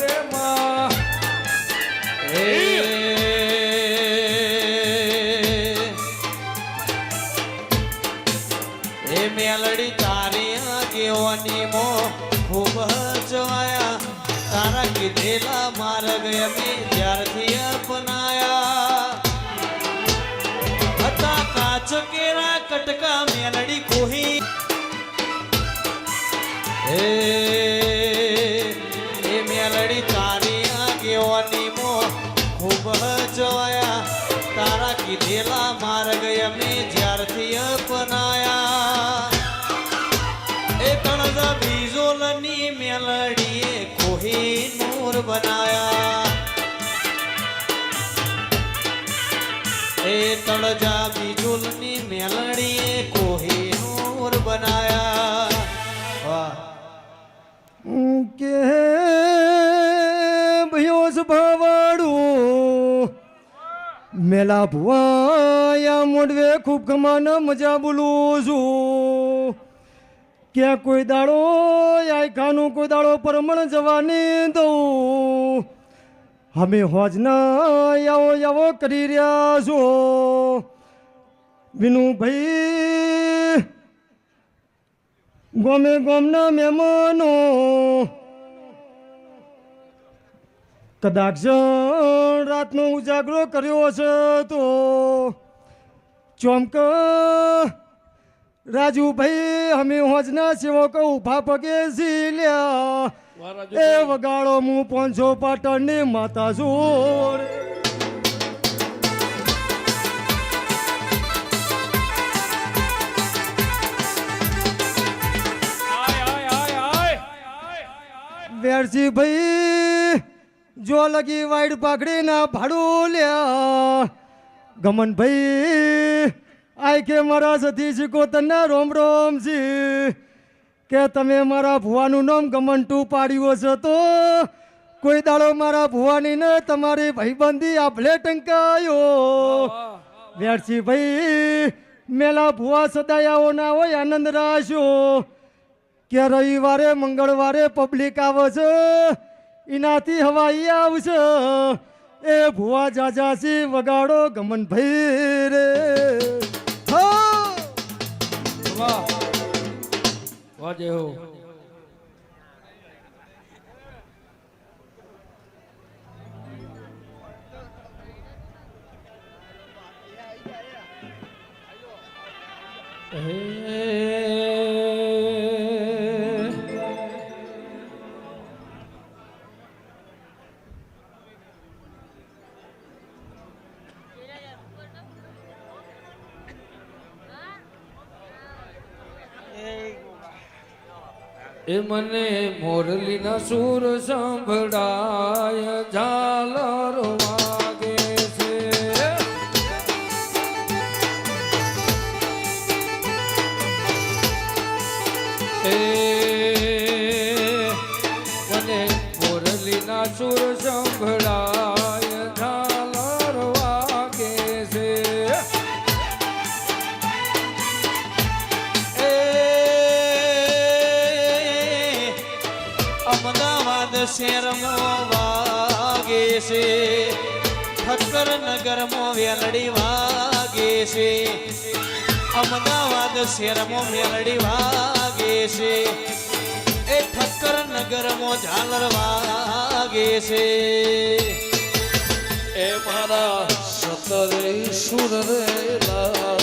રે મા એ મેલડી તારી આગેવાની મો ખૂબ જોયા તારા કીધેલા માર્ગ અમે જ્યારથી અપનાયા. હતા કાચ કેરા કટકા મેલડી કોહી ખૂબ જવાયા તારા કીધેલા માર્ગ અમે જ્યારથી અપનાયા. એ તણજા બીજોલની મેલડીએ કોહી નૂર બનાયા. એ તળજા બીજુલની મેલડીએ કોહી નૂર બનાયા. મેલા ભુવાયા મોડવે ખૂબ ગમાન મજા બોલું છું. ક્યાં કોઈ દાડો આયખાનું કોઈ દાડો પરમણ જવાની દઉં. અમે હોજના આવો આવો કરી રહ્યા છો. વિનુભાઈ, ગોમે ગોમના મહેમાનો. કદાચ રાતનો ઉજાગરો કર્યો છે તો ચોમક રાજુભાઈ અમે હોજના સેવકો ઊભા પગે ઝીલ્યા એ વગાડો હું પોંચો પાટણની માતા જોડ વેરસી ભાઈ જો લગી વાઈડ પાઘડી ના ભાડું લ્યા. ગમન ભાઈ આય કે મારા સતી શીખો તને રોમ રોમજી કે તમે મારા ભુવાનું નામ ગમન ટુ પાડ્યું હશે તો કોઈ દાડો મારા ભુવાની ને તમારી ભાઈબંધી આપલે ટંકાયો. વેરસી ભાઈ મેલા ભુવા સદાયાઓ ના હોય આનંદ રાશો. કે રવિવારે, મંગળવારે પબ્લિક આવે છે. એનાથી હવાઈ આવશે. એ ભુવા જાજાસી વગાડો ગમન ભાઈ રે. હો એ મને મોરલીના સુર સંભળાય ઝાલરો વાગે છે. એ મને મોરલીના સુર સંભળાય શહેરમાં વાગે છે ઠક્કર નગરમાં વેલડી વાગે છે અમદાવાદ શેરમાં વેલડી વાગે છે એ ઠક્કર નગરમાં ઝાલર વાગે છે એ મારા સતરે સુર રે